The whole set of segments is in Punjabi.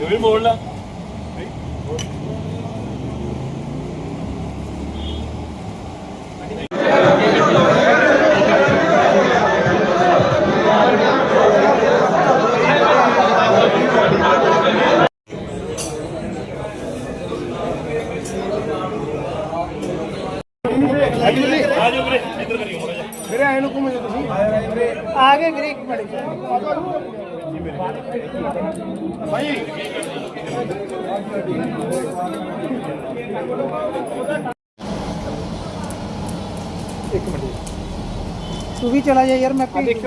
ਵੀ ਮੋੜ ਲਾ ਆਜੋ ਵੀਰੇ ਇੱਧਰ ਕਰੀਓ ਮਾੜਾ ਜਿਹਾ ਵੀਰੇ ਆਏ ਨੂੰ ਘੁੰਮ ਜਾ ਤੁਸੀਂ ਆ ਗਏ ਵੀਰੇ ਇੱਕ ਮਿੰਟ ਭਾਈ ਇੱਕ ਮਿੰਟ ਤੂੰ ਵੀ ਚਲਾ ਜਾ ਯਾਰ ਮੈਂ ਭੇਜ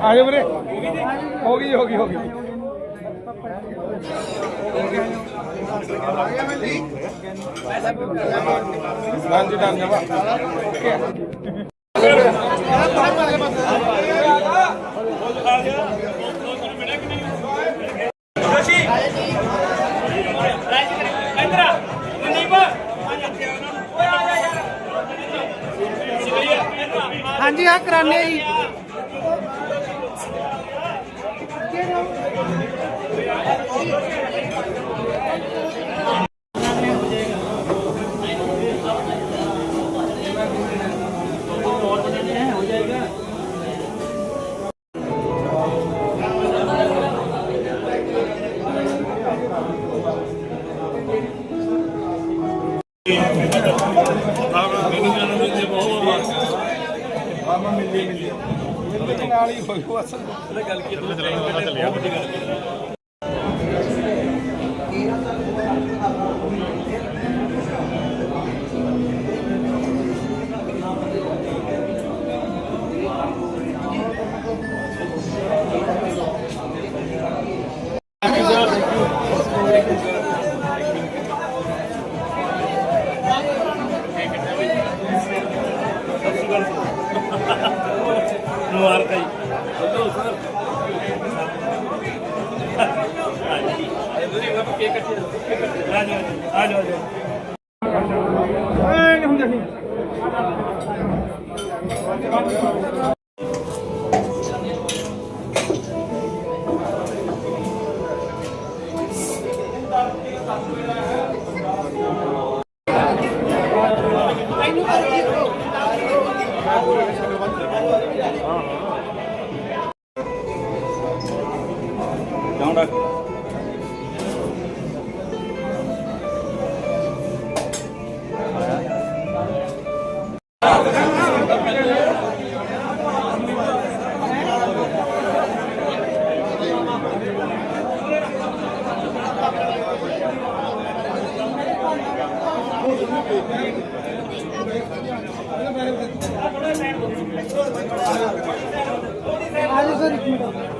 ਆ ਜਾ ਵੀਰੇ। ਹੋ ਗਈ ਹੋ ਗਈ ਹੋ ਗਈ। ਡਾਂ ਜੀ ਜਵਾ ਇੱਧਰ ਹਾਂਜੀ ਆ ਕਰਾਨੇ ਜੀ। ਬਸ ਮੁਬਾਰਕ ਹੈ ਜੀ ਆ ਜਾਓ ਆ ਜਾਓ। ਆ ਜਾਓ। ਐ ਨਹੀਂ ਹੁੰਦੇ ਸੀ ਆ ਜਾ ਸਰ ਇੱਕ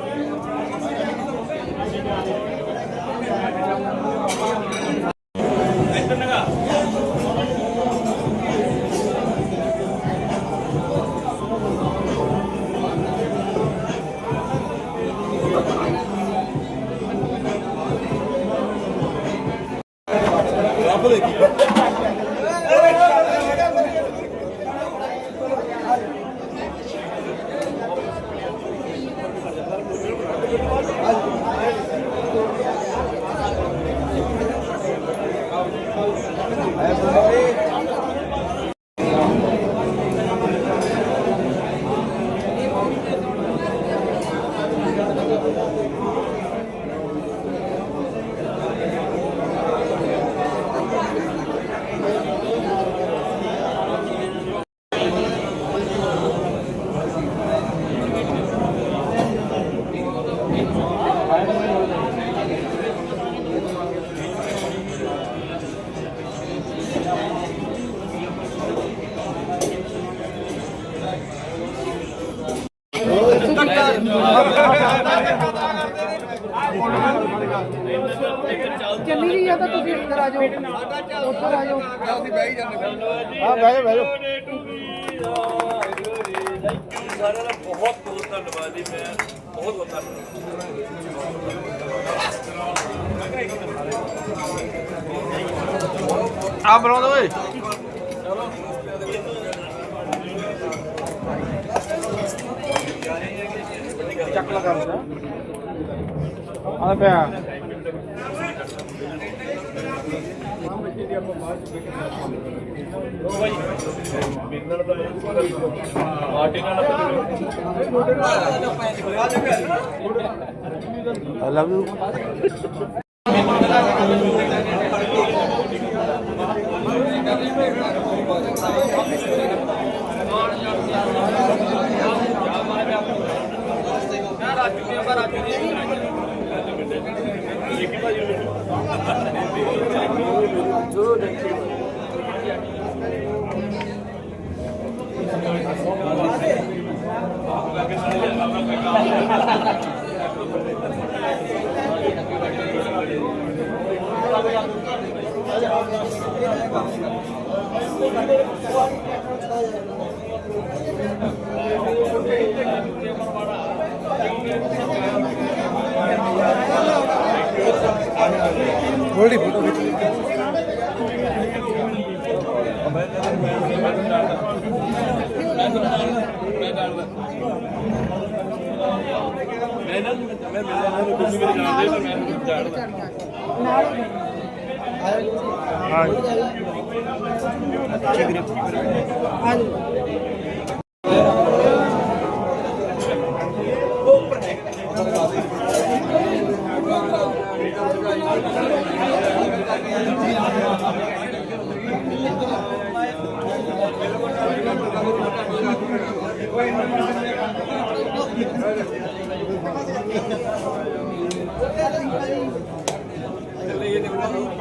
ਚੱਲੀ ਗਈ ਆ ਤਾਂ ਤੁਸੀਂ ਇੱਧਰ ਆ ਜਾਓ। ਉੱਧਰ ਆ ਜਾਓ। ਹਾਂ ਬਹਿ ਜਾਓ ਬਹਿ ਜਾਓ। ਸਾਰਿਆਂ ਦਾ ਬਹੁਤ ਬਹੁਤ ਧੰਨਵਾਦ ਜੀ ਮੈਂ ਬਹੁਤ ਬਹੁਤ ਧੰਨਵਾਦ। ਆ ਬਣਾਉਂਦਾ ਓਏ। ਚੱਕ ਲਗਾ ਆ ਪਿਆ ਪਾਰਟੀ ਨਾਲ I love you Goldy photo ਖਿੱਚ ਲਈ ਮੈਂ ਨਾ ਮੈਂ ਮਿਲਿਆ ਨਾ ਤੁਸੀਂ ਮੇਰੇ ਜਾਣਦੇ ਹੋ ਮੈਂ ਜਾਣਦਾ ਹਾਂ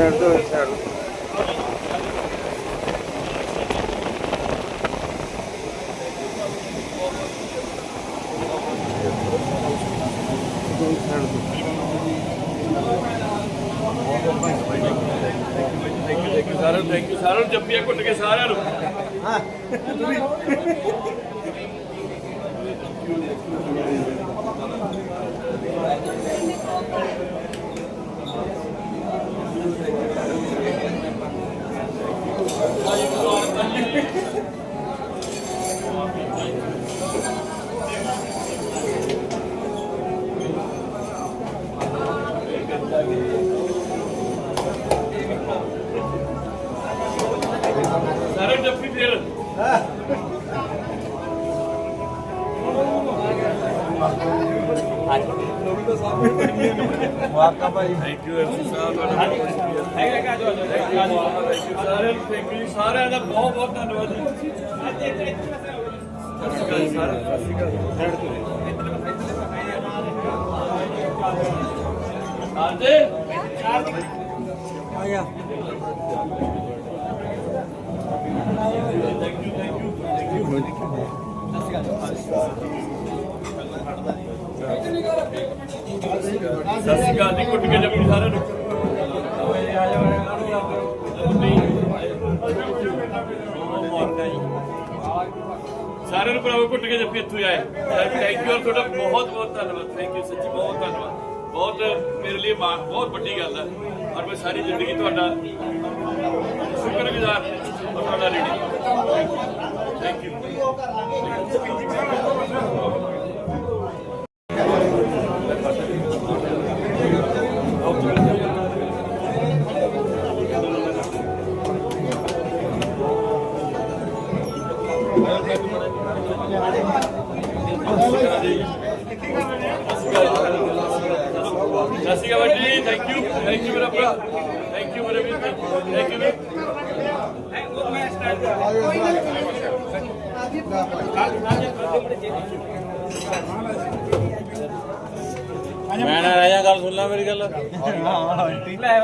ਸਾਈਡ ਤੋਂ ਸਾਈਡ ਸਾਰਿਆਂ ਨੂੰ ਥੈਂਕ ਯੂ ਸਾਰਿਆਂ ਨੂੰ ਜੱਫੀਆਂ ਘੁੱਟ ਕੇ ਸਾਰਿਆਂ ਨੂੰ ਸਾਰਿਆਂ ਵਾਕਾ ਭਾਈ। ਥੈਂਕ ਯੂ ਐਮਸੀ ਸਾਹਿਬ ਤੁਹਾਡਾ ਸਾਰਿਆਂ ਨੂੰ ਥੈਂਕ ਯੂ ਸਾਰਿਆਂ ਦਾ ਬਹੁਤ ਬਹੁਤ ਧੰਨਵਾਦ ਜੀ। ਸਤਿ ਸ਼੍ਰੀ ਅਕਾਲ ਜੀ ਸਾਰਿਆਂ ਨੂੰ, ਸਤਿ ਸ਼੍ਰੀ ਅਕਾਲ। ਸਤਿ ਸ਼੍ਰੀ ਅਕਾਲ ਜੀ ਕੁੱਟ ਕੇ ਜੱਫੀ ਸਾਰਿਆਂ ਨੂੰ ਸਾਰਿਆਂ ਨੂੰ ਭਰਾਵੋ ਘੁੱਟ ਕੇ ਜੱਫੀ ਇੱਥੋਂ ਆਏ। ਥੈਂਕ ਯੂ ਤੁਹਾਡਾ ਬਹੁਤ ਬਹੁਤ ਧੰਨਵਾਦ। ਥੈਂਕ ਯੂ ਸੱਚੀ ਬਹੁਤ ਧੰਨਵਾਦ। ਬਹੁਤ ਮੇਰੇ ਲਈ ਮਾਣ ਬਹੁਤ ਵੱਡੀ ਗੱਲ ਹੈ ਔਰ ਮੈਂ ਸਾਰੀ ਜ਼ਿੰਦਗੀ ਤੁਹਾਡਾ ਸ਼ੁਕਰਗੁਜ਼ਾਰ ਤੁਹਾਡਾ ਰੀਡੀ ਥੈਂਕ ਯੂ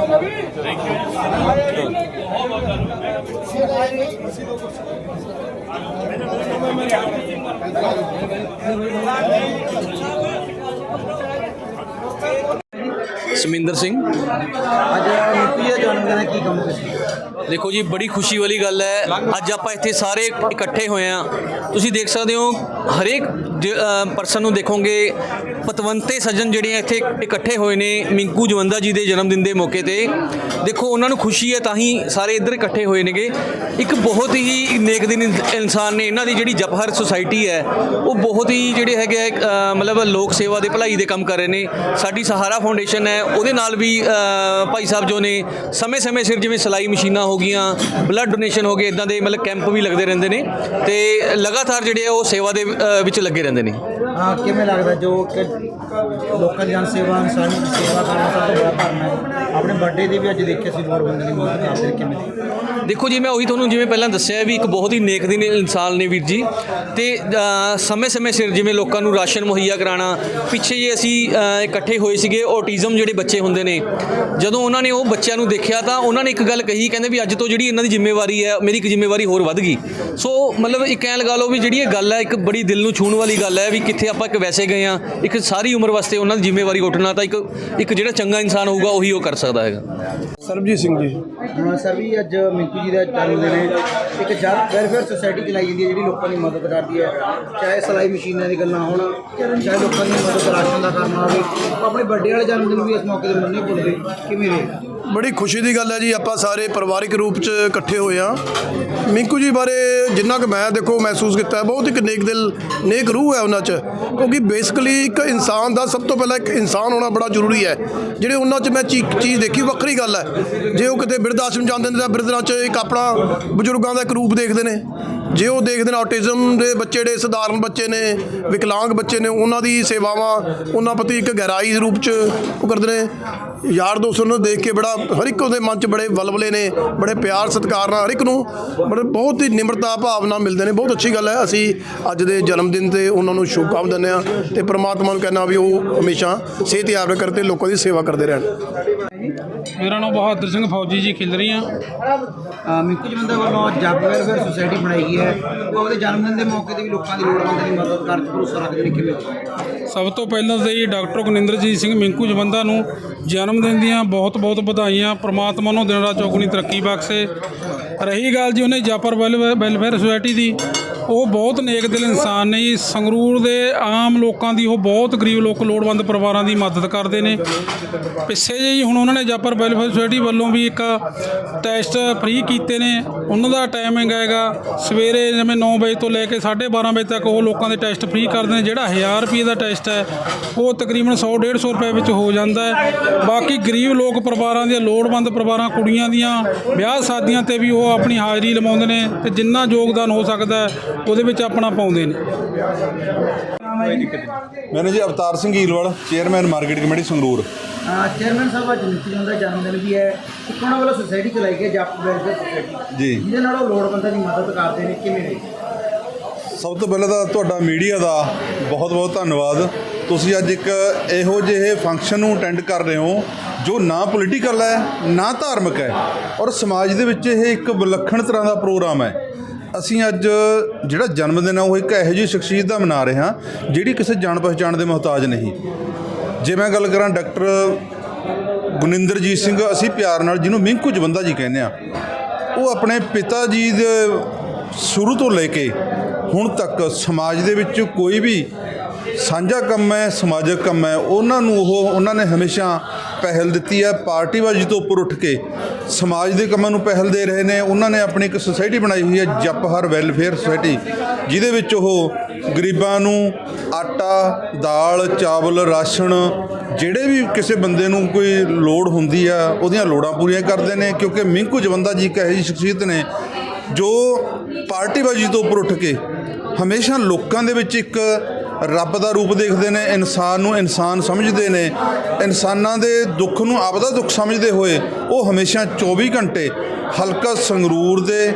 ਥੈਂਕ ਯੂ ਬਹੁਤ ਬਹੁਤ ਧੰਨਵਾਦ ਸਮਿੰਦਰ ਸਿੰਘ ਅੱਜ ਮਿੱਟੀ ਦਾ ਜਨਮ ਦਿਨ ਕੀ ਕਹੋਗੇ ਦੇਖੋ ਜੀ ਬੜੀ ਖੁਸ਼ੀ ਵਾਲੀ ਗੱਲ ਹੈ। ਅੱਜ ਆਪਾਂ ਇੱਥੇ ਸਾਰੇ ਇਕੱਠੇ ਹੋਏ ਆ ਤੁਸੀਂ ਦੇਖ ਸਕਦੇ ਹੋ ਹਰੇਕ ਪਰਸਨ ਨੂੰ ਦੇਖੋਗੇ ਪਤਵੰਤੇ ਸੱਜਣ ਜਿਹੜੇ ਇੱਥੇ ਇਕੱਠੇ ਹੋਏ ਨੇ ਮਿੰਕੂ ਜਵੰਦਾ ਜੀ ਦੇ ਜਨਮ ਦਿਨ ਦੇ ਮੌਕੇ ਤੇ। ਦੇਖੋ ਉਹਨਾਂ ਨੂੰ ਖੁਸ਼ੀ ਹੈ ਤਾਂ ਹੀ ਸਾਰੇ ਇੱਧਰ ਇਕੱਠੇ ਹੋਏ ਨੇਗੇ। ਇੱਕ ਬਹੁਤ ਹੀ ਨੇਕ ਦਿਨ ਇਨ- ਇਨਸਾਨ ਨੇ ਇਹਨਾਂ ਦੀ ਜਿਹੜੀ ਜਪਹਰ ਸੁਸਾਇਟੀ ਹੈ ਉਹ ਬਹੁਤ ਹੀ ਜਿਹੜੇ ਹੈਗੇ ਆ, ਮਤਲਬ ਲੋਕ ਸੇਵਾ ਦੇ ਭਲਾਈ ਦੇ ਕੰਮ ਕਰ ਰਹੇ ਨੇ। ਸਾਡੀ ਸਹਾਰਾ ਫਾਊਂਡੇਸ਼ਨ ਹੈ ਉਹਦੇ ਨਾਲ ਵੀ ਭਾਈ ਸਾਹਿਬ ਜੋ ਨੇ ਸਮੇਂ-ਸਮੇਂ ਸਿਰ ਜਿਵੇਂ ਸਲਾਈ ਮਸ਼ੀਨਾਂ ਹੋ ਗਈਆਂ ਬਲੱਡ ਡੋਨੇਸ਼ਨ ਹੋ ਗਏ ਇਦਾਂ ਦੇ ਮਤਲਬ ਕੈਂਪ ਵੀ ਲੱਗਦੇ ਰਹਿੰਦੇ ਨੇ ਤੇ ਲਗਾਤਾਰ ਜਿਹੜੇ ਆ ਉਹ ਸੇਵਾ ਦੇ ਵਿੱਚ ਲੱਗੇ ਰਹਿੰਦੇ ਨੇ। ਹਾਂ, ਕਿਵੇਂ ਲੱਗਦਾ ਜੋ ਕਿ ਲੋਕਾਂ ਦੀ ਜਨ ਸੇਵਾ ਇਨਸਾਨੀ ਸੇਵਾ ਕਰਨਾ ਸਭ ਤੋਂ ਬੜਾ ਧਰਮ ਹੈ ਆਪਣੇ ਬਰਥਡੇ ਦੀ ਵੀ ਅੱਜ ਦੇਖਿਆ ਸੀ ਲੋੜਵੰਦ ਦੀ ਮਦਦ ਕਰਦੇ ਕਿਵੇਂ? ਦੇਖੋ ਜੀ, ਮੈਂ ਉਹੀ ਤੁਹਾਨੂੰ ਜਿਵੇਂ ਪਹਿਲਾਂ ਦੱਸਿਆ ਵੀ ਇੱਕ ਬਹੁਤ ਹੀ ਨੇਕ ਦਿਨ ਇਨਸਾਨ ਨੇ ਵੀਰ ਜੀ। ਤੇ ਸਮੇਂ-ਸਮੇਂ ਸਿਰ ਜਿਵੇਂ ਲੋਕਾਂ ਨੂੰ ਰਾਸ਼ਨ ਮੁਹੱਈਆ ਕਰਾਉਣਾ, ਪਿੱਛੇ ਜੇ ਅਸੀਂ ਇਕੱਠੇ ਹੋਏ ਸੀਗੇ ਔਟਿਜ਼ਮ ਜਿਹੜੇ ਬੱਚੇ ਹੁੰਦੇ ਨੇ, ਜਦੋਂ ਉਹਨਾਂ ਨੇ ਉਹ ਬੱਚਿਆਂ ਨੂੰ ਦੇਖਿਆ ਤਾਂ ਉਹਨਾਂ ਨੇ ਇੱਕ ਗੱਲ ਕਹੀ, ਕਹਿੰਦੇ ਵੀ ਅੱਜ ਤੋਂ ਜਿਹੜੀ ਇਹਨਾਂ ਦੀ ਜ਼ਿੰਮੇਵਾਰੀ ਹੈ, ਮੇਰੀ ਇੱਕ ਜ਼ਿੰਮੇਵਾਰੀ ਹੋਰ ਵੱਧ ਗਈ। ਸੋ, ਮਤਲਬ ਇੱਕ ਐਂ ਲਗਾ ਲਓ ਵੀ ਜਿਹੜੀ ਇਹ ਗੱਲ ਹੈ, ਇੱਕ ਬੜੀ ਦਿਲ ਨੂੰ ਛੂਹਣ ਵਾਲੀ ਗੱਲ ਹੈ ਵੀ ਕਿੱਥੇ ਆਪਾਂ ਇੱਕ ਵੈਸੇ ਗਏ ਆ ਇੱਕ ਸਾਰੀ ਉਮਰ ਵਾਸਤੇ ਉਹਨਾਂ ਦੀ ਜ਼ਿੰਮੇਵਾਰੀ ਉੱਠਣਾ ਤਾਂ ਇੱਕ ਇੱਕ ਜਿਹੜਾ ਚੰਗਾ ਇਨਸਾਨ ਹੋਊਗਾ, ਉਹੀ ਉਹ ਕਰ ਸਕਦਾ ਹੈਗਾ। ਸਰਬਜੀਤ ਸਿੰਘ ਜੀ। ਹਾਂ, ਸਰ, ਵੀ ਅੱਜ ਮਿੰਕੂ ਜੀ ਦਾ ਜਨਮ ਦਿਨ ਹੈ। ਇੱਕ ਜਨ ਵੈਲਫੇਅਰ ਸੁਸਾਇਟੀ ਚਲਾਈ ਜਾਂਦੀ ਹੈ, ਜਿਹੜੀ ਲੋਕਾਂ ਦੀ ਮਦਦ ਕਰਦੀ ਹੈ। ਚਾਹੇ ਸਲਾਈ ਮਸ਼ੀਨਾਂ ਦੀ ਗੱਲਾਂ ਹੋਣ, ਚਾਹੇ ਲੋਕਾਂ ਦੀ ਮਦਦ ਰਾਸ਼ਨ ਦਾ ਕਰਨਾ ਹੋਵੇ। ਆਪਣੇ ਵੱਡੇ ਵਾਲੇ ਜਨਮ ਦਿਨ ਵੀ ਇਸ ਮੌਕੇ ਤੇ ਮੰਨੇ ਭੁੱਲਦੇ ਕਿਵੇਂ ਰਹੇ? ਬੜੀ ਖੁਸ਼ੀ ਦੀ ਗੱਲ ਹੈ ਜੀ, ਆਪਾਂ ਸਾਰੇ ਪਰਿਵਾਰਿਕ ਰੂਪ 'ਚ ਇਕੱਠੇ ਹੋਏ ਆ ਮਿੰਕੂ ਜੀ ਬਾਰੇ ਜਿੰਨਾ ਕੁ ਮੈਂ ਦੇਖੋ ਮਹਿਸੂਸ ਕੀਤਾ ਬਹੁਤ ਇੱਕ ਨੇਕ ਦਿਲ, ਨੇਕ ਰੂਹ ਹੈ ਉਹਨਾਂ 'ਚ। ਕਿਉਂਕਿ ਬੇਸਿਕਲੀ ਇੱਕ ਇਨਸਾਨ ਦਾ ਸਭ ਤੋਂ ਪਹਿਲਾਂ ਇੱਕ ਇਨਸਾਨ ਹੋਣਾ ਬੜਾ ਜ਼ਰੂਰੀ ਹੈ। ਜਿਹੜੇ ਉਹਨਾਂ 'ਚ ਮੈਂ ਚੀ- ਚੀਜ਼ ਦੇਖੀ, ਵੱਖਰੀ ਗੱਲ ਹੈ। ਜੇ ਉਹ ਕਿਤੇ ਬਿਰਧ ਆਸ਼ਰਮ ਜਾਂਦੇ ਨੇ ਤਾਂ ਬਿਰਧਾਂ 'ਚ ਇੱਕ ਆਪਣਾ ਬਜ਼ੁਰਗਾਂ ਦਾ ਇੱਕ ਰੂਪ ਦੇਖਦੇ ਨੇ। ਜੇ ਉਹ ਦੇਖਦੇ ਨੇ ਆਟਿਜ਼ਮ ਦੇ ਬੱਚੇ ਜਿਹੜੇ ਸਧਾਰਨ ਬੱਚੇ ਨੇ, ਵਿਕਲਾਂਗ ਬੱਚੇ ਨੇ, ਉਹਨਾਂ ਦੀ ਸੇਵਾਵਾਂ, ਉਹਨਾਂ ਪ੍ਰਤੀ ਇੱਕ ਗਹਿਰਾਈ ਰੂਪ 'ਚ ਉਹ ਕਰਦੇ ਨੇ। ਯਾਰ ਦੋਸਤ ਨੂੰ ਦੇਖ ਕੇ ਬੜਾ ਹਰ ਇੱਕ ਉਹਦੇ ਮਨ 'ਚ ਬੜੇ ਵਲਵਲੇ ਨੇ, ਬੜੇ ਪਿਆਰ ਸਤਿਕਾਰ ਨਾਲ ਹਰ ਇੱਕ ਨੂੰ ਬੜੇ ਬਹੁਤ ਹੀ ਨਿਮਰਤਾ ਭਾਵਨਾ ਮਿਲਦੇ ਨੇ। ਬਹੁਤ ਅੱਛੀ ਗੱਲ ਹੈ। ਅਸੀਂ ਅੱਜ ਦੇ ਜਨਮ ਦਿਨ ਤੇ ਉਹਨਾਂ ਨੂੰ ਸ਼ੁਭਕਾਮਨਾਵਾਂ ਦਿੰਦੇ ਹਾਂ ਤੇ ਪ੍ਰਮਾਤਮਾ ਨੂੰ ਕਹਿੰਦਾ ਵੀ ਉਹ ਹਮੇਸ਼ਾ ਸਿਹਤ ਯਾਬ ਕਰਦੇ ਲੋਕਾਂ ਦੀ ਸੇਵਾ ਕਰਦੇ ਰਹਿਣ। ਮੇਰਾ ਨਾਮ ਬਹਾਦਰ ਸਿੰਘ ਫੌਜੀ ਜੀ ਖਿਲਰੀ ਆ ਅ, ਮਿੰਕੂ ਜੀ ਬੰਦਾ ਵੱਲੋਂ ਜੱਬ ਵੈਲਫੇਅਰ ਸੁਸਾਇਟੀ ਬਣਾਈ ਗਈ ਹੈ। ਉਹ ਉਹਦੇ ਜਨਮ ਦਿਨ ਦੇ ਮੌਕੇ ਤੇ ਵੀ ਲੋਕਾਂ ਦੀ ਲੋੜਵੰਦ ਦੀ ਮਦਦ ਕਰਨ 'ਚ ਭਰੋਸਾ ਰੱਖਦੇ ਨੇ ਕਿਵੇਂ? ਸਭ ਤੋਂ ਪਹਿਲਾਂ ਤਾਂ ਜੀ ਡਾਕਟਰ ਗੁਨਿੰਦਰਜੀਤ ਸਿੰਘ ਮਿੰਕੂ ਜਵੰਦਾ ਨੂੰ ਜਨਮ ਦਿਨ ਦੀਆਂ ਬਹੁਤ ਬਹੁਤ ਵਧਾਈਆਂ। ਪ੍ਰਮਾਤਮਾ ਨੂੰ ਦਿਨ ਰਾਤ ਚੌਗਣੀ ਤਰੱਕੀ ਬਖਸ਼ੇ। ਰਹੀ ਗੱਲ ਜੀ ਉਹਨੇ ਜਾਪਰ ਵੈਲਫੇਅਰ ਵੈਲਫੇਅਰ ਸੁਸਾਇਟੀ ਦੀ। ਉਹ ਬਹੁਤ ਨੇਕ ਦਿਲ ਇਨਸਾਨ ਨੇ ਜੀ। ਸੰਗਰੂਰ ਦੇ ਆਮ ਲੋਕਾਂ ਦੀ ਉਹ ਬਹੁਤ ਗਰੀਬ ਲੋਕ ਲੋੜਵੰਦ ਪਰਿਵਾਰਾਂ ਦੀ ਮਦਦ ਕਰਦੇ ਨੇ। ਪਿੱਛੇ ਜਿਹੇ ਜੀ ਹੁਣ ਉਹਨਾਂ ਨੇ ਜਾਪਰ ਵੈਲਫੇਅਰ ਸੁਸਾਇਟੀ ਵੱਲੋਂ ਵੀ ਇੱਕ ਟੈਸਟ ਫ੍ਰੀ ਕੀਤੇ ਨੇ। ਉਹਨਾਂ ਦਾ ਟਾਈਮਿੰਗ ਹੈਗਾ ਸਵੇਰੇ ਜਿਵੇਂ 9 ਵਜੇ ਤੋਂ ਲੈ ਕੇ 12:30 ਵਜੇ ਤੱਕ ਉਹ ਲੋਕਾਂ ਦੇ ਟੈਸਟ ਫ੍ਰੀ ਕਰਦੇ ਨੇ। ਜਿਹੜਾ 1000 ਰੁਪਏ ਦਾ ਟੈਸਟ ਹੈ, ਉਹ ਤਕਰੀਬਨ 100 150 ਰੁਪਏ ਵਿੱਚ ਹੋ ਜਾਂਦਾ ਹੈ। ਬਾਕੀ ਗਰੀਬ ਲੋਕ ਪਰਿਵਾਰਾਂ ਦੀਆਂ ਲੋੜਵੰਦ ਪਰਿਵਾਰਾਂ, ਕੁੜੀਆਂ ਦੀਆਂ ਵਿਆਹ ਸ਼ਾਦੀਆਂ ਤੇ ਵੀ ਉਹ ਆਪਣੀ ਹਾਜ਼ਰੀ ਲਵਾਉਂਦੇ ਨੇ ਤੇ ਜਿੰਨਾ ਯੋਗਦਾਨ ਹੋ ਸਕਦਾ ਉਹਦੇ ਵਿੱਚ ਆਪਣਾ ਪਾਉਂਦੇ ਨੇ। ਮੈਨੂੰ ਜੀ Avtar Singh Hilwal chairman market committee Sangrur. Chairman ਸਾਹਿਬ ਅੱਜ ਜੀ ਦਾ ਜਨਮ ਦਿਨ ਵੀ ਹੈ ਉਹਨਾਂ ਵੱਲੋਂ ਸੁਸਾਇਟੀ ਚਲਾਈ ਗਈ ਜੱਬ ਵੈਲਫੇਅਰ ਸੁਸਾਇਟੀ ਜੀ। ਜਿਹਦੇ ਨਾਲ ਉਹ ਲੋੜਵੰਦਾਂ ਦੀ ਮਦਦ ਕਰਦੇ ਨੇ ਕਿਵੇਂ ਦੇ ਸਭ ਤੋਂ ਪਹਿਲਾਂ ਤਾਂ ਤੁਹਾਡਾ ਮੀਡੀਆ ਦਾ ਬਹੁਤ-ਬਹੁਤ ਧੰਨਵਾਦ। ਤੁਸੀਂ ਅੱਜ ਇੱਕ ਇਹੋ ਜਿਹੇ ਫੰਕਸ਼ਨ ਨੂੰ ਅਟੈਂਡ ਕਰ ਰਹੇ ਹੋ ਜੋ ਨਾ ਪੋਲੀਟੀਕਲ ਹੈ ਨਾ ਧਾਰਮਿਕ ਹੈ। ਔਰ ਸਮਾਜ ਦੇ ਵਿੱਚ ਇਹ ਇੱਕ ਵਿਲੱਖਣ ਤਰ੍ਹਾਂ ਦਾ ਪ੍ਰੋਗਰਾਮ ਹੈ। ਅਸੀਂ ਅੱਜ ਜਿਹੜਾ ਜਨਮ ਦਿਨ ਆ, ਉਹ ਇੱਕ ਇਹੋ ਜਿਹੀ ਸ਼ਖਸੀਅਤ ਦਾ ਮਨਾ ਰਹੇ ਹਾਂ, ਜਿਹੜੀ ਕਿਸੇ ਜਾਣ ਪਛਾਣ ਦੇ ਮੁਹਤਾਜ ਨਹੀਂ। ਜੇ ਮੈਂ ਗੱਲ ਕਰਾਂ ਡਾਕਟਰ ਗੁਨਿੰਦਰਜੀਤ ਸਿੰਘ, ਅਸੀਂ ਪਿਆਰ ਨਾਲ ਜਿਹਨੂੰ ਮਿੰਕੂ ਜਵੰਦਾ ਜੀ ਕਹਿੰਦੇ ਆ ਉਹ ਆਪਣੇ ਪਿਤਾ ਜੀ ਦੇ ਸ਼ੁਰੂ ਤੋਂ ਲੈ ਕੇ ਹੁਣ ਤੱਕ ਸਮਾਜ ਦੇ ਵਿੱਚ ਕੋਈ ਵੀ ਸਾਂਝਾ ਕੰਮ ਹੈ, ਸਮਾਜਿਕ ਕੰਮ ਹੈ। ਉਹਨਾਂ ਨੂੰ ਉਹ ਉਹਨਾਂ ਨੇ ਹਮੇਸ਼ਾ ਪਹਿਲ ਦਿੱਤੀ ਹੈ। ਪਾਰਟੀਬਾਜ਼ੀ ਤੋਂ ਉੱਪਰ ਉੱਠ ਕੇ ਸਮਾਜ ਦੇ ਕੰਮਾਂ ਨੂੰ ਪਹਿਲ ਦੇ ਰਹੇ ਨੇ। ਉਹਨਾਂ ਨੇ ਆਪਣੀ ਇੱਕ ਸੁਸਾਇਟੀ ਬਣਾਈ ਹੋਈ ਹੈ ਜਪਹਰ ਵੈਲਫੇਅਰ ਸੁਸਾਇਟੀ, ਜਿਹਦੇ ਵਿੱਚ ਉਹ ਗਰੀਬਾਂ ਨੂੰ ਆਟਾ, ਦਾਲ, ਚਾਵਲ, ਰਾਸ਼ਨ, ਜਿਹੜੇ ਵੀ ਕਿਸੇ ਬੰਦੇ ਨੂੰ ਕੋਈ ਲੋੜ ਹੁੰਦੀ ਆ, ਉਹਦੀਆਂ ਲੋੜਾਂ ਪੂਰੀਆਂ ਕਰਦੇ ਨੇ। ਕਿਉਂਕਿ ਮਿੰਕੂ ਜਵੰਦਾ ਜੀ ਇੱਕ ਇਹੋ ਜਿਹੀ ਸ਼ਖਸੀਅਤ ਨੇ, ਜੋ ਪਾਰਟੀਬਾਜ਼ੀ ਤੋਂ ਉੱਪਰ ਉੱਠ ਕੇ ਹਮੇਸ਼ਾ ਲੋਕਾਂ ਦੇ ਵਿੱਚ ਇੱਕ ਰੱਬ ਦਾ ਰੂਪ ਦੇਖਦੇ ਨੇ, ਇਨਸਾਨ ਨੂੰ ਇਨਸਾਨ ਸਮਝਦੇ ਨੇ, ਇਨਸਾਨਾਂ ਦੇ ਦੁੱਖ ਨੂੰ ਆਪਦਾ ਦੁੱਖ ਸਮਝਦੇ ਹੋਏ ਉਹ ਹਮੇਸ਼ਾ 24 ਘੰਟੇ ਹਲਕਾ ਸੰਗਰੂਰ ਦੇ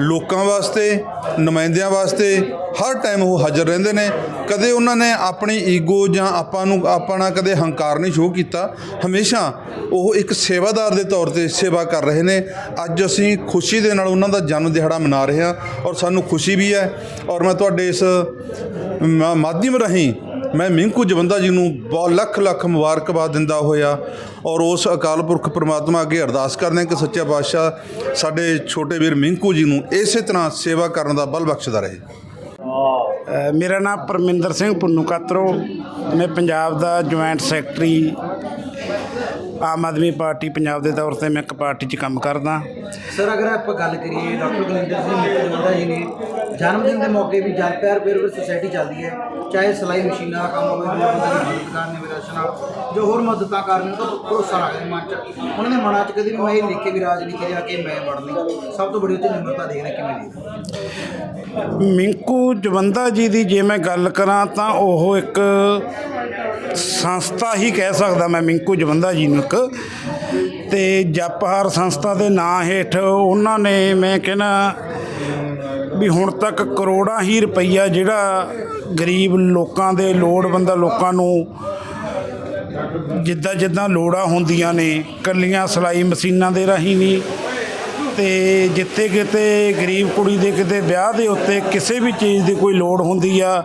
ਲੋਕਾਂ ਵਾਸਤੇ, ਨੁਮਾਇੰਦਿਆਂ ਵਾਸਤੇ ਹਰ ਟਾਈਮ ਉਹ ਹਾਜ਼ਰ ਰਹਿੰਦੇ ਨੇ। ਕਦੇ ਉਹਨਾਂ ਨੇ ਆਪਣੀ ਈਗੋ ਜਾਂ ਆਪਾਂ ਨੂੰ ਆਪਣਾ ਕਦੇ ਹੰਕਾਰ ਨਹੀਂ ਸ਼ੋਅ ਕੀਤਾ। ਹਮੇਸ਼ਾ ਉਹ ਇੱਕ ਸੇਵਾਦਾਰ ਦੇ ਤੌਰ ਤੇ ਸੇਵਾ ਕਰ ਰਹੇ ਨੇ। ਅੱਜ ਅਸੀਂ ਖੁਸ਼ੀ ਦੇ ਨਾਲ ਉਹਨਾਂ ਦਾ ਜਨਮ ਦਿਹਾੜਾ ਮਨਾ ਰਹੇ ਹਾਂ ਔਰ ਸਾਨੂੰ ਖੁਸ਼ੀ ਵੀ ਹੈ। ਔਰ ਮੈਂ ਤੁਹਾਡੇ ਇਸ ਮਾ- ਮਾਧਿਅਮ ਰਾਹੀਂ ਮੈਂ ਮਿੰਕੂ ਜਵੰਦਾ ਜੀ ਨੂੰ ਬਹੁਤ ਲੱਖ ਲੱਖ ਮੁਬਾਰਕਬਾਦ ਦਿੰਦਾ ਹੋਇਆ ਔਰ ਉਸ ਅਕਾਲ ਪੁਰਖ ਪ੍ਰਮਾਤਮਾ ਅੱਗੇ ਅਰਦਾਸ ਕਰਦੇ ਹਾਂ ਕਿ ਸੱਚਾ ਪਾਤਸ਼ਾਹ ਸਾਡੇ ਛੋਟੇ ਵੀਰ ਮਿੰਕੂ ਜੀ ਨੂੰ ਇਸੇ ਤਰ੍ਹਾਂ ਸੇਵਾ ਕਰਨ ਦਾ ਬਲ ਬਖਸ਼ਦਾ ਰਹੇ। ਮੇਰਾ ਨਾਮ ਪਰਮਿੰਦਰ ਸਿੰਘ ਪੁੰਨੂ ਕਾਤਰੋ। ਮੈਂ ਪੰਜਾਬ ਦਾ joint secretary Aam Aadmi Party Punjab ਦੇ ਤੌਰ ਤੇ ਮੈਂ ਇੱਕ ਪਾਰਟੀ 'ਚ ਕੰਮ ਕਰਦਾ। ਸਰ ਅਗਰ ਆਪਾਂ ਗੱਲ ਕਰੀਏ ਡਾਕਟਰ ਗੁਰਿੰਦਰ ਸਿੰਘ ਮਿੱਤਰਵੰਦਾ ਜੀ ਨੇ ਜਨਮ ਦਿਨ ਦੇ ਮੌਕੇ ਵੀ ਜਲ ਪਿਆਰ ਵੈਲਫੇਅਰ ਸੁਸਾਇਟੀ ਚੱਲਦੀ ਹੈ। ਚਾਹੇ ਸਿਲਾਈ ਮਸ਼ੀਨਾਂ ਦਾ ਕੰਮ ਹੋਵੇ ਹੋਰ ਨੇ ਵਿਰਾਸ਼ਨਾ ਜੋ ਹੋਰ ਮਦਦਾਂ ਕਰਨ ਤਾਂ ਭਰੋਸਾ ਰੱਖਦੇ ਮਨ ਚ। ਉਹਨਾਂ ਦੇ ਮਨਾਂ ਚ ਕਦੇ ਵੀ ਮੈਂ ਇਹ ਲਿਖ ਕੇ ਵੀ ਰਾਜਨੀਤੀ ਜਾ ਕੇ ਮੈਂ ਵੜਨੀ ਸਭ ਤੋਂ ਬੜੀ ਉੱਤੇ ਨਿਮਰਤਾ ਦੇਖ ਰਿਹਾ ਕਿਵੇਂ ਦੀ ਮਿੰਕੂ ਜਵੰਦਾ ਜੀ ਦੀ ਜੇ ਮੈਂ ਗੱਲ ਕਰਾਂ ਤਾਂ ਉਹ ਇੱਕ ਸੰਸਥਾ ਹੀ ਕਹਿ ਸਕਦਾ ਮੈਂ ਮਿੰਕੂ ਜਵੰਦਾ ਜੀ ਨੂੰ ਇੱਕ। ਤੇ ਜਪਹਾਰ ਸੰਸਥਾ ਦੇ ਨਾਂ ਹੇਠ ਉਹਨਾਂ ਨੇ ਮੈਂ ਕਹਿੰਦਾ ਵੀ ਹੁਣ ਤੱਕ ਕਰੋੜਾਂ ਹੀ ਰੁਪਈਆ ਜਿਹੜਾ ਗਰੀਬ ਲੋਕਾਂ ਦੇ ਲੋੜਵੰਦਾਂ ਲੋਕਾਂ ਨੂੰ ਜਿੱਦਾਂ ਜਿੱਦਾਂ ਲੋੜਾਂ ਹੁੰਦੀਆਂ ਨੇ, ਕੱਲੀਆਂ ਸਿਲਾਈ ਮਸ਼ੀਨਾਂ ਦੇ ਰਾਹੀਂ ਨਹੀਂ, ਤੇ ਜਿੱਥੇ ਕਿਤੇ ਗਰੀਬ ਕੁੜੀ ਦੇ ਕਿਤੇ ਵਿਆਹ ਦੇ ਉੱਤੇ ਕਿਸੇ ਵੀ ਚੀਜ਼ ਦੀ ਕੋਈ ਲੋੜ ਹੁੰਦੀ ਆ,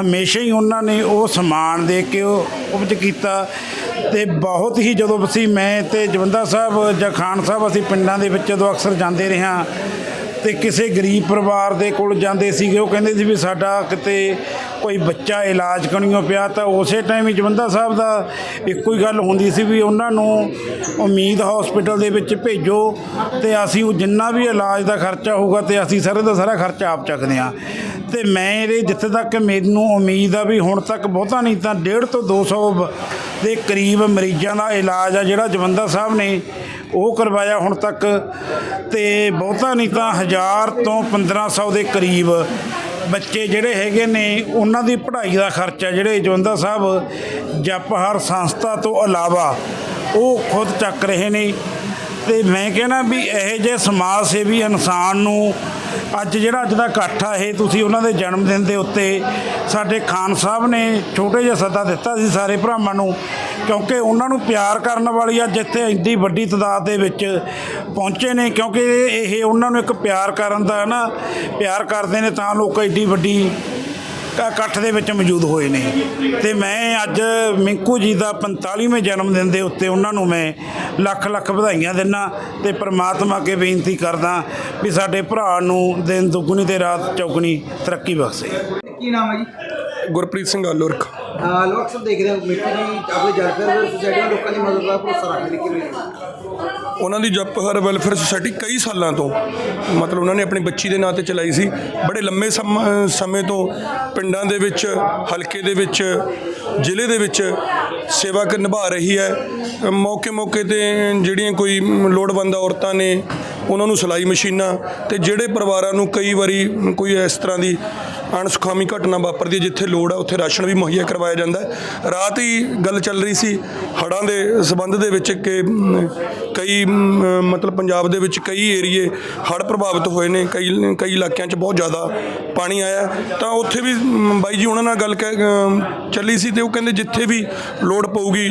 ਹਮੇਸ਼ਾ ਹੀ ਉਹਨਾਂ ਨੇ ਉਹ ਸਮਾਨ ਦੇ ਕੇ ਉਹ ਉਪਜ ਕੀਤਾ। ਤੇ ਬਹੁਤ ਹੀ ਜਦੋਂ ਅਸੀਂ ਮੈਂ ਤੇ ਜਵੰਦਾ ਸਾਹਿਬ ਜਾਂ ਖਾਨ ਸਾਹਿਬ ਅਸੀਂ ਪਿੰਡਾਂ ਦੇ ਵਿੱਚ ਜਦੋਂ ਅਕਸਰ ਜਾਂਦੇ ਰਹੇ ਹਾਂ ਤੇ ਕਿਸੇ ਗਰੀਬ ਪਰਿਵਾਰ ਦੇ ਕੋਲ ਜਾਂਦੇ ਸੀਗੇ, ਉਹ ਕਹਿੰਦੇ ਸੀ ਵੀ ਸਾਡਾ ਕਿਤੇ ਕੋਈ ਬੱਚਾ ਇਲਾਜ ਕਣੀਓ ਪਿਆ ਤਾਂ ਉਸੇ ਟਾਈਮ ਹੀ ਜਵੰਦਾ ਸਾਹਿਬ ਦਾ ਇੱਕੋ ਹੀ ਗੱਲ ਹੁੰਦੀ ਸੀ ਵੀ ਉਹਨਾਂ ਨੂੰ ਉਮੀਦ ਹਸਪੀਟਲ ਦੇ ਵਿੱਚ ਭੇਜੋ ਤੇ ਅਸੀਂ ਉਹ ਜਿੰਨਾ ਵੀ ਇਲਾਜ ਦਾ ਖਰਚਾ ਹੋਊਗਾ ਤੇ ਅਸੀਂ ਸਾਰੇ ਦਾ ਸਾਰਾ ਖਰਚਾ ਆਪ ਚੱਕਦੇ ਹਾਂ। ਤੇ ਮੈਂ ਇਹਦੇ ਜਿੱਥੇ ਤੱਕ ਮੈਨੂੰ ਉਮੀਦ ਆ ਵੀ ਹੁਣ ਤੱਕ ਬਹੁਤਾ ਨਹੀਂ ਤਾਂ 1.5 ਤੋਂ 200 ਦੇ ਕਰੀਬ ਮਰੀਜ਼ਾਂ ਦਾ ਇਲਾਜ ਆ ਜਿਹੜਾ ਜਵੰਦਾ ਸਾਹਿਬ ਨੇ ਉਹ ਕਰਵਾਇਆ ਹੁਣ ਤੱਕ ਤੇ ਬਹੁਤਾ ਨਹੀਂ ਤਾਂ 1000 ਤੋਂ 1500 ਦੇ ਕਰੀਬ ਬੱਚੇ ਜਿਹੜੇ ਹੈਗੇ ਨੇ ਉਹਨਾਂ ਦੀ ਪੜ੍ਹਾਈ ਦਾ ਖਰਚਾ ਜਿਹੜੇ ਜਵੰਦਾ ਸਾਹਿਬ ਜਪਹਰ ਸੰਸਥਾ ਤੋਂ ਇਲਾਵਾ ਉਹ ਖੁਦ ਚੱਕ ਰਹੇ ਨੇ ਤੇ ਮੈਂ ਕਹਿੰਦਾ ਵੀ ਇਹੋ ਜਿਹੇ ਸਮਾਜ ਸੇਵੀ ਇਨਸਾਨ ਨੂੰ ਅੱਜ ਜਿਹੜਾ ਅੱਜ ਦਾ ਇਕੱਠ ਆ, ਇਹ ਤੁਸੀਂ ਉਹਨਾਂ ਦੇ ਜਨਮ ਦਿਨ ਦੇ ਉੱਤੇ ਸਾਡੇ ਖਾਨ ਸਾਹਿਬ ਨੇ ਛੋਟੇ ਜਿਹਾ ਸੱਦਾ ਦਿੱਤਾ ਸੀ ਸਾਰੇ ਭਰਾਵਾਂ ਨੂੰ, ਕਿਉਂਕਿ ਉਹਨਾਂ ਨੂੰ ਪਿਆਰ ਕਰਨ ਵਾਲੀ ਅੱਜ ਇੱਥੇ ਇੰਨੀ ਵੱਡੀ ਤਾਦਾਦ ਦੇ ਵਿੱਚ ਪਹੁੰਚੇ ਨੇ, ਕਿਉਂਕਿ ਇਹ ਉਹਨਾਂ ਨੂੰ ਇੱਕ ਪਿਆਰ ਕਰਨ ਦਾ ਨਾ, ਪਿਆਰ ਕਰਦੇ ਨੇ ਤਾਂ ਲੋਕ ਐਡੀ ਵੱਡੀ ਇਕੱਠ ਦੇ ਵਿੱਚ ਮੌਜੂਦ ਹੋਏ ਨੇ। ਤੇ ਮੈਂ ਅੱਜ ਮਿੰਕੂ ਜੀ ਦਾ 45ਵੇਂ ਜਨਮ ਦਿਨ ਦੇ ਉੱਤੇ ਉਹਨਾਂ ਨੂੰ ਮੈਂ ਲੱਖ ਲੱਖ ਵਧਾਈਆਂ ਦਿੰਦਾ ਤੇ ਪ੍ਰਮਾਤਮਾ ਅੱਗੇ ਬੇਨਤੀ ਕਰਦਾ ਵੀ ਸਾਡੇ ਭਰਾ ਨੂੰ ਦਿਨ ਦੁੱਗਣੀ ਤੇ ਰਾਤ ਚੌਗਣੀ ਤਰੱਕੀ ਬਖਸ਼ੇ। ਕੀ ਨਾਮ ਹੈ ਜੀ? ਗੁਰਪ੍ਰੀਤ ਸਿੰਘ ਆਲੋਰਕ ਲੋਕ ਸਭ ਦੇਖ ਰਹੇ ਹੋ ਮਿੱਤਰ ਜੀ ਆਪਣੇ ਵੈਲਫੇਅਰ ਸੁਸਾਇਟੀ ਨਾਲ ਲੋਕਾਂ ਦੀ ਮਦਦ ਦਾ ਭਰੋਸਾ ਰੱਖਦੇ ਨੇ ਕਿਵੇਂ? ਦੀ? ਉਹਨਾਂ ਦੀ ਜਪਹਰ ਵੈਲਫੇਅਰ ਸੁਸਾਇਟੀ ਕਈ ਸਾਲਾਂ ਤੋਂ ਮਤਲਬ ਉਹਨਾਂ ਨੇ ਆਪਣੀ ਬੱਚੀ ਦੇ ਨਾਂ ਤੇ ਚਲਾਈ ਸੀ। ਬੜੇ ਲੰਮੇ ਸਮ- ਸਮੇਂ ਤੋਂ ਪਿੰਡਾਂ ਦੇ ਵਿੱਚ ਹਲਕੇ ਦੇ ਵਿੱਚ ਜ਼ਿਲ੍ਹੇ ਦੇ ਵਿੱਚ ਸੇਵਾ ਕਰ ਨਿਭਾ ਰਹੀ ਹੈ। ਮੌਕੇ ਮੌਕੇ ਤੇ ਜਿਹੜੀਆਂ ਕੋਈ ਲੋੜਵੰਦ ਔਰਤਾਂ ਨੇ ਉਹਨਾਂ ਨੂੰ ਸਿਲਾਈ ਮਸ਼ੀਨਾਂ ਤੇ ਜਿਹੜੇ ਪਰਿਵਾਰਾਂ ਨੂੰ ਕਈ ਵਾਰੀ ਕੋਈ ਇਸ ਤਰ੍ਹਾਂ ਦੀ ਅਣਸੁਖਾਮੀ ਘਟਨਾ ਵਾਪਰਦੀ ਹੈ ਜਿੱਥੇ ਲੋੜ ਹੈ, ਉੱਥੇ ਰਾਸ਼ਨ ਵੀ ਮੁਹੱਈਆ ਕਰਵਾਇਆ ਜਾਂਦਾ ਹੈ। ਰਾਤ ਹੀ ਗੱਲ ਚੱਲ ਰਹੀ ਸੀ ਹੜ੍ਹਾਂ ਦੇ ਸਬੰਧ ਦੇ ਵਿੱਚ ਕਿ ਕਈ ਮਤਲਬ ਪੰਜਾਬ ਦੇ ਵਿੱਚ ਕਈ ਏਰੀਏ ਹੜ੍ਹ ਪ੍ਰਭਾਵਿਤ ਹੋਏ ਨੇ, ਕਈ ਕਈ ਇਲਾਕਿਆਂ 'ਚ ਬਹੁਤ ਜ਼ਿਆਦਾ ਪਾਣੀ ਆਇਆ ਤਾਂ ਉੱਥੇ ਵੀ ਬਾਈ ਜੀ ਉਹਨਾਂ ਨਾਲ ਗੱਲ ਕਹਿ- ਚੱਲੀ ਸੀ ਤੇ ਉਹ ਕਹਿੰਦੇ ਜਿੱਥੇ ਵੀ ਲੋੜ ਪਊਗੀ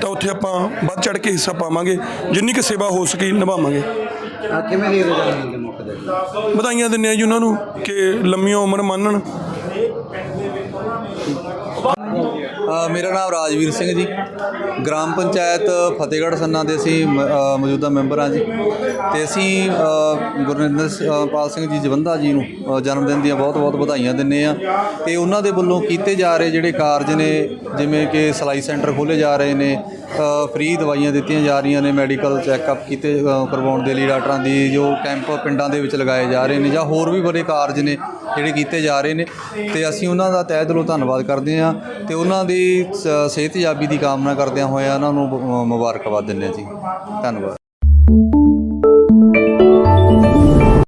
ਤਾਂ ਉੱਥੇ ਆਪਾਂ ਵੱਧ ਚੜ ਕੇ ਹਿੱਸਾ ਪਾਵਾਂਗੇ। ਜਿੰਨੀ ਕੁ ਸੇਵਾ ਹੋ ਸਕੀ ਨਿਭਾਵਾਂਗੇ। ਕਿਵੇਂ ਦੇ ਰਹੇ ਵਧਾਈਆਂ ਦਿੰਦੇ ਆ ਜੀ ਉਹਨਾਂ ਨੂੰ ਕਿ ਲੰਮੀ ਉਮਰ ਮੰਨਣ। ਮੇਰਾ ਨਾਮ ਰਾਜਵੀਰ ਸਿੰਘ ਜੀ। ਗ੍ਰਾਮ ਪੰਚਾਇਤ ਫਤਿਹਗੜ੍ਹ ਸੰਨਾ ਦੇ ਅਸੀਂ ਮ- ਮੌਜੂਦਾ ਮੈਂਬਰ ਹਾਂ ਜੀ। ਤੇ ਅਸੀਂ ਅ, ਗੁਰਨਿੰਦਰ ਪਾਲ ਸਿੰਘ ਜੀ ਜਵੰਦਾ ਜੀ ਨੂੰ ਜਨਮ ਦਿਨ ਦੀਆਂ ਬਹੁਤ-ਬਹੁਤ ਵਧਾਈਆਂ ਦਿੰਨੇ ਆ। ਤੇ ਉਹਨਾਂ ਦੇ ਵੱਲੋਂ ਕੀਤੇ ਜਾ ਰਹੇ ਜਿਹੜੇ ਕਾਰਜ ਨੇ ਜਿਵੇਂ ਕਿ ਸਿਲਾਈ ਸੈਂਟਰ ਖੋਲ੍ਹੇ ਜਾ ਰਹੇ ਨੇ ਫ੍ਰੀ ਦਵਾਈਆਂ ਦਿੱਤੀਆਂ ਜਾ ਰਹੀਆਂ ਨੇ ਮੈਡੀਕਲ ਚੈੱਕਅਪ ਕੀਤੇ ਕਰਵਾਉਣ ਦੇ ਲਈ ਡਾਕਟਰਾਂ ਦੀ ਜੋ ਕੈਂਪ ਪਿੰਡਾਂ ਦੇ ਵਿੱਚ ਲਗਾਏ ਜਾ ਰਹੇ ਨੇ ਜਾਂ ਹੋਰ ਵੀ ਬੜੇ ਕਾਰਜ ਨੇ ਜਿਹੜੇ ਕੀਤੇ ਜਾ ਰਹੇ ਨੇ ਤੇ ਅਸੀਂ ਉਹਨਾਂ ਦਾ ਤਹਿ ਦਿਲੋਂ ਧੰਨਵਾਦ ਕਰਦੇ ਹਾਂ ਤੇ ਉਹਨਾਂ ਦੀ ਸ- ਸਿਹਤਯਾਬੀ ਦੀ ਕਾਮਨਾ ਕਰਦਿਆਂ ਹੋਇਆਂ ਉਹਨਾਂ ਨੂੰ ਮੁਬਾਰਕਬਾਦ ਦਿੰਦੇ ਹਾਂ ਜੀ। ਧੰਨਵਾਦ।